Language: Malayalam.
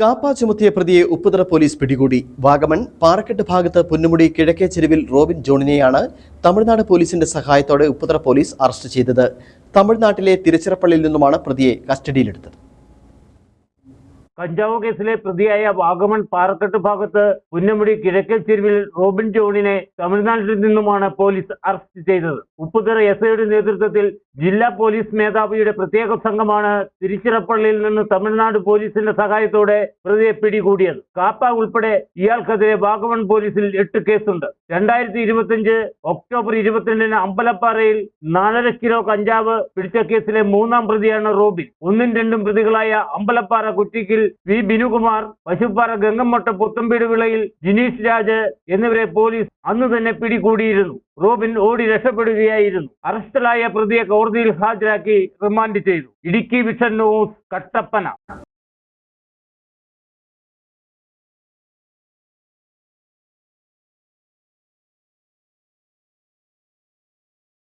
കാപ്പ ചുമത്തിയ പ്രതിയെ ഉപ്പുതറ പോലീസ് പിടികൂടി. വാഗമൺ പാറക്കെട്ട് ഭാഗത്ത് പുന്നുമുടി കിഴക്കേ ചെരുവിൽ റോബിൻ ജോണിനെയാണ് തമിഴ്നാട് പോലീസിന്റെ സഹായത്തോടെ ഉപ്പുതറ പോലീസ് അറസ്റ്റ് ചെയ്തത്. തമിഴ്നാട്ടിലെ തിരുച്ചിറപ്പള്ളിയിൽ നിന്നുമാണ് പ്രതിയെ കസ്റ്റഡിയിലെടുത്തത്. കഞ്ചാവ് കേസിലെ പ്രതിയായ വാഗമൺ പാറക്കെട്ട് ഭാഗത്ത് പുന്നമുടി കിഴക്കൻ ചെരുവിൽ റോബിൻ ജോണിനെ തമിഴ്നാട്ടിൽ നിന്നുമാണ് പോലീസ് അറസ്റ്റ് ചെയ്തത്. ഉപ്പുതറ എസ് ഐയുടെ നേതൃത്വത്തിൽ ജില്ലാ പോലീസ് മേധാവിയുടെ പ്രത്യേക സംഘമാണ് തിരുച്ചിറപ്പള്ളിയിൽ നിന്ന് തമിഴ്നാട് പോലീസിന്റെ സഹായത്തോടെ പ്രതിയെ പിടികൂടിയത്. കാപ്പ ഉൾപ്പെടെ ഇയാൾക്കെതിരെ വാഗമൺ പോലീസിൽ എട്ട് കേസുണ്ട്. രണ്ടായിരത്തി ഇരുപത്തിയഞ്ച് ഒക്ടോബർ ഇരുപത്തിരണ്ടിന് അമ്പലപ്പാറയിൽ നാലര കിലോ കഞ്ചാവ് പിടിച്ച കേസിലെ മൂന്നാം പ്രതിയാണ് റോബിൻ. ഒന്നും രണ്ടും പ്രതികളായ അമ്പലപ്പാറ കുറ്റിക്കിൽ വി ബിനുകുമാർ പശുപ്പാറ ഗംഗമ്മട്ട പുത്തമ്പീട് വിളയിൽ ജിനീഷ് രാജ് എന്നിവരെ പോലീസ് അന്ന് തന്നെ പിടികൂടിയിരുന്നു. റോബിൻ ഓടി രക്ഷപ്പെടുകയായിരുന്നു. അറസ്റ്റിലായ പ്രതിയെ കോടതിയിൽ ഹാജരാക്കി റിമാൻഡ് ചെയ്തു. Idukki vision news Kattappana.